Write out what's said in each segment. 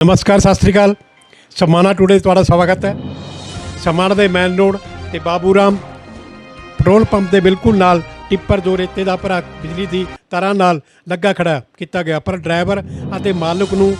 ਨਮਸਕਾਰ, ਸਤਿ ਸ੍ਰੀ ਅਕਾਲ। ਸਮਾਣਾ ਟੂਡੇ ਤੁਹਾਡਾ ਸਵਾਗਤ ਹੈ। ਸਮਾਣਾ ਦੇ ਮੈਨ ਰੋਡ ਤੇ ਬਾਬੂਰਾਮ ਪੈਟਰੋਲ ਪੰਪ ਦੇ ਬਿਲਕੁਲ ਨਾਲ ਟਿੱਪਰ ਜੋ ਰੇਤੇ ਦਾ ਭਰਾ ਬਿਜਲੀ ਦੀ ਤਾਰਾਂ ਨਾਲ ਲੱਗਾ ਖੜਾ ਕੀਤਾ ਗਿਆ। ਪਰ ਡਰਾਈਵਰ ਅਤੇ ਮਾਲਕ ਨੂੰ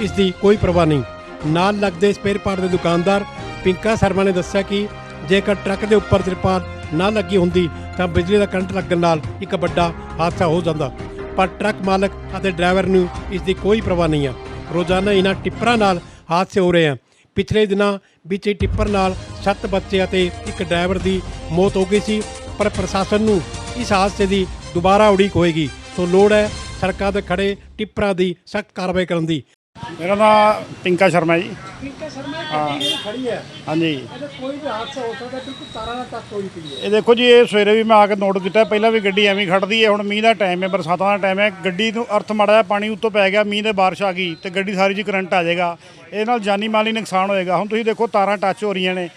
ਇਸ ਦੀ ਕੋਈ ਪਰਵਾਹ ਨਹੀਂ। ਨਾਲ ਲੱਗਦੇ ਸਪੇਅਰ ਪਾਰਟ ਦੇ ਦੁਕਾਨਦਾਰ ਪਿੰਕਾ ਸ਼ਰਮਾ ਨੇ ਦੱਸਿਆ ਕਿ ਜੇਕਰ ਟਰੱਕ ਦੇ ਉੱਪਰ ਤਿਰਪਾਲ ਨਾ ਲੱਗੀ ਹੁੰਦੀ ਤਾਂ ਬਿਜਲੀ ਦਾ ਕਰੰਟ ਲੱਗਣ ਨਾਲ ਇੱਕ ਵੱਡਾ ਹਾਦਸਾ ਹੋ ਜਾਂਦਾ। ਪਰ ਟਰੱਕ ਮਾਲਕ ਅਤੇ ਡਰਾਈਵਰ ਨੂੰ ਇਸ ਦੀ ਕੋਈ ਪਰਵਾਹ ਨਹੀਂ ਹੈ। ਰੋਜ਼ਾਨਾ ਇਹਨਾਂ ਟਿੱਪਰਾਂ ਨਾਲ ਹਾਦਸੇ ਹੋ ਰਹੇ ਹਨ ਪਿਛਲੇ ਦਿਨਾਂ ਵਿੱਚ ਇਹ ਟਿੱਪਰ ਨਾਲ 7 ਬੱਚੇ ਅਤੇ ਇੱਕ ਡਰਾਈਵਰ ਦੀ ਮੌਤ ਹੋ ਗਈ ਸੀ, ਪਰ ਪ੍ਰਸ਼ਾਸਨ ਨੂੰ ਇਸ ਹਾਦਸੇ ਦੀ ਦੁਬਾਰਾ ਉਡੀਕ ਹੋਏਗੀ। ਸੋ ਲੋੜ ਹੈ ਸੜਕਾਂ ਤੇ ਖੜੇ ਟਿੱਪਰਾਂ ਦੀ ਸਖਤ ਕਾਰਵਾਈ ਕਰਨ ਦੀ। ਮੇਰਾ ਨਾਮ ਪਿੰਕਾ ਸ਼ਰਮਾ ਜੀ। ਪਿੰਕਾ ਸ਼ਰਮਾ ਹਾਂ। ਖੜੀ ਹੈ। ਹਾਂਜੀ। ਇਹਦਾ ਕੋਈ ਵੀ ਹਾਦਸਾ ਹੋ ਸਕਦਾ ਬਿਲਕੁਲ ਤਾਰਾਂ ਨਾਲ ਟੱਚ ਹੋਈ ਪਈ ਹੈ। ਇਹ ਦੇਖੋ ਜੀ ਇਹ ਸਵੇਰੇ ਵੀ ਮੈਂ ਆ ਕੇ ਨੋਟ ਕੀਤਾ ਪਹਿਲਾਂ ਵੀ ਗੱਡੀ ਐਵੇਂ ਖੜਦੀ ਹੈ ਹੁਣ ਮੀਂਹ ਦਾ ਟਾਈਮ ਹੈ ਬਰਸਾਤਾਂ ਦਾ ਟਾਈਮ ਹੈ। ਗੱਡੀ ਨੂੰ ਅਰਥ ਮਾੜਾ ਜਿਹਾ ਪਾਣੀ ਉੱਤੋਂ ਪੈ ਗਿਆ ਮੀਂਹ ਦੇ ਬਾਰਿਸ਼ ਆ ਗਈ ਤੇ ਗੱਡੀ ਸਾਰੀ ਜੀ ਕਰੰਟ ਆ ਜਾਏਗਾ। ਇਹ ਨਾਲ ਜਾਨੀ ਮਾਲੀ ਨੁਕਸਾਨ ਹੋਏਗਾ। ਹੁਣ ਤੁਸੀਂ ਦੇਖੋ ਤਾਰਾਂ ਟੱਚ ਹੋ ਰਹੀਆਂ ਨੇ।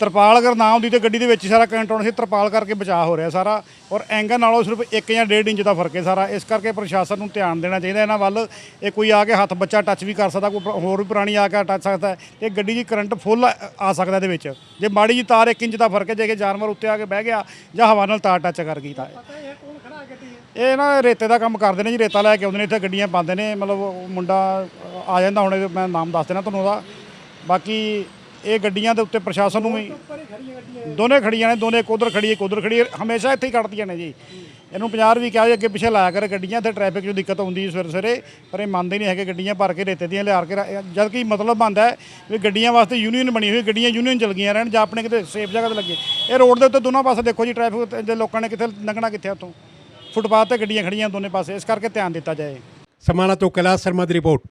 ਤਰਪਾਲ ਅਗਰ ਨਾ ਹੁੰਦੀ ਤੇ ਗੱਡੀ ਦੇ ਵਿੱਚ ਹੀ ਸਾਰਾ ਕਰੰਟ ਆਉਣਾ ਸੀ ਤਰਪਾਲ ਕਰਕੇ ਬਚਾਅ ਹੋ ਰਿਹਾ ਸਾਰਾ। ਔਰ ਐਂਗਲ ਨਾਲੋਂ ਸਿਰਫ 1 ਜਾਂ 1.5 ਇੰਚ ਦਾ ਫ਼ਰਕ ਹੈ ਸਾਰਾ। ਇਸ ਕਰਕੇ ਪ੍ਰਸ਼ਾਸਨ ਨੂੰ ਧਿਆਨ ਦੇਣਾ ਚਾਹੀਦਾ ਇਹਨਾਂ ਵੱਲ। ਇਹ ਕੋਈ ਆ ਕੇ ਹੱਥ ਬੱਚਾ ਟੱਚ ਵੀ ਕਰ ਸਕਦਾ ਕੋਈ ਹੋਰ ਵੀ ਪ੍ਰਾਣੀ ਆ ਕੇ ਟੱਚ ਸਕਦਾ। ਇਹ ਗੱਡੀ ਦੀ ਕਰੰਟ ਫੁੱਲ ਆ ਸਕਦਾ ਇਹਦੇ ਵਿੱਚ। ਜੇ ਮਾੜੀ ਜੀ ਤਾਰ 1 ਇੰਚ ਦਾ ਫ਼ਰਕ ਹੈ ਜੇ ਕਿ ਜਾਨਵਰ ਉੱਤੇ ਆ ਕੇ ਬਹਿ ਗਿਆ ਜਾਂ ਹਵਾ ਨਾਲ ਤਾਰ ਟੱਚ ਕਰ ਗਈ ਤਾਂ। ਇਹ ਨਾ ਰੇਤੇ ਦਾ ਕੰਮ ਕਰਦੇ ਨੇ ਜੀ ਰੇਤਾ ਲੈ ਕੇ ਆਉਂਦੇ ਨੇ ਇੱਥੇ ਗੱਡੀਆਂ ਪਾਉਂਦੇ ਨੇ। ਮਤਲਬ ਮੁੰਡਾ ਆ ਜਾਂਦਾ ਹੁਣ ਮੈਂ ਨਾਮ ਦੱਸ ਦੇਣਾ ਤੁਹਾਨੂੰ ਉਹਦਾ। ਬਾਕੀ ਇਹ ਗੱਡੀਆਂ ਦੇ ਉੱਤੇ ਪ੍ਰਸ਼ਾਸਨ ਨੂੰ ਵੀ ਦੋਨੇ ਖੜੀਆਂ ਨੇ ਦੋਨੇ ਇੱਕ ਉਧਰ ਖੜੀ ਇੱਕ ਉਧਰ ਖੜੀ ਹੈ, ਹਮੇਸ਼ਾ ਇੱਥੇ ਹੀ ਕੱਢਦੀਆਂ ਨੇ ਜੀ। ਇਹਨੂੰ 50 ਵੀ ਕਿਹਾ ਜੀ ਅੱਗੇ ਪਿੱਛੇ ਲਾਇਆ ਕਰ ਗੱਡੀਆਂ ਤੇ ਟ੍ਰੈਫਿਕ 'ਚ ਦਿੱਕਤ ਆਉਂਦੀ ਹੈ ਸਵੇਰੇ ਸਵੇਰੇ ਪਰ ਇਹ ਮੰਨਦੇ ਨਹੀਂ ਹੈਗੇ ਗੱਡੀਆਂ ਭਰ ਕੇ ਰੇਤੇ ਦੀਆਂ ਲਿਆਰ ਕੇ ਰ- ਜਦ ਕਿ ਮਤਲਬ ਬਣਦਾ ਹੈ ਵੀ ਗੱਡੀਆਂ ਵਾਸਤੇ ਯੂਨੀਅਨ ਬਣੀ ਹੋਈ ਗੱਡੀਆਂ ਯੂਨੀਅਨ ਚੱਲ ਗਈਆਂ ਰਹਿਣ ਜਾਂ ਆਪਣੇ ਕਿਤੇ ਸੇਫ ਜਗ੍ਹਾ ਤੇ ਲੱਗੇ। ਇਹ ਰੋਡ ਦੇ ਉੱਤੇ ਦੋਨਾਂ ਪਾਸੇ ਦੇਖੋ ਜੀ ਟ੍ਰੈਫਿਕ ਦੇ ਲੋਕਾਂ ਨੇ ਕਿੱਥੇ ਲੰਘਣਾ ਕਿੱਥੇ ਉੱਥੋਂ। ਫੁੱਟਪਾਥ ਤੇ ਗੱਡੀਆਂ ਖੜੀਆਂ ਦੋਨੇ ਪਾਸੇ ਇਸ ਕਰਕੇ ਧਿਆਨ ਦਿੱਤਾ ਜਾਏ। ਸਮਾਣਾ ਤੋਂ ਕੈਲਾਸ਼ ਸ਼ਰਮਾ ਦੀ ਰਿਪੋਰਟ।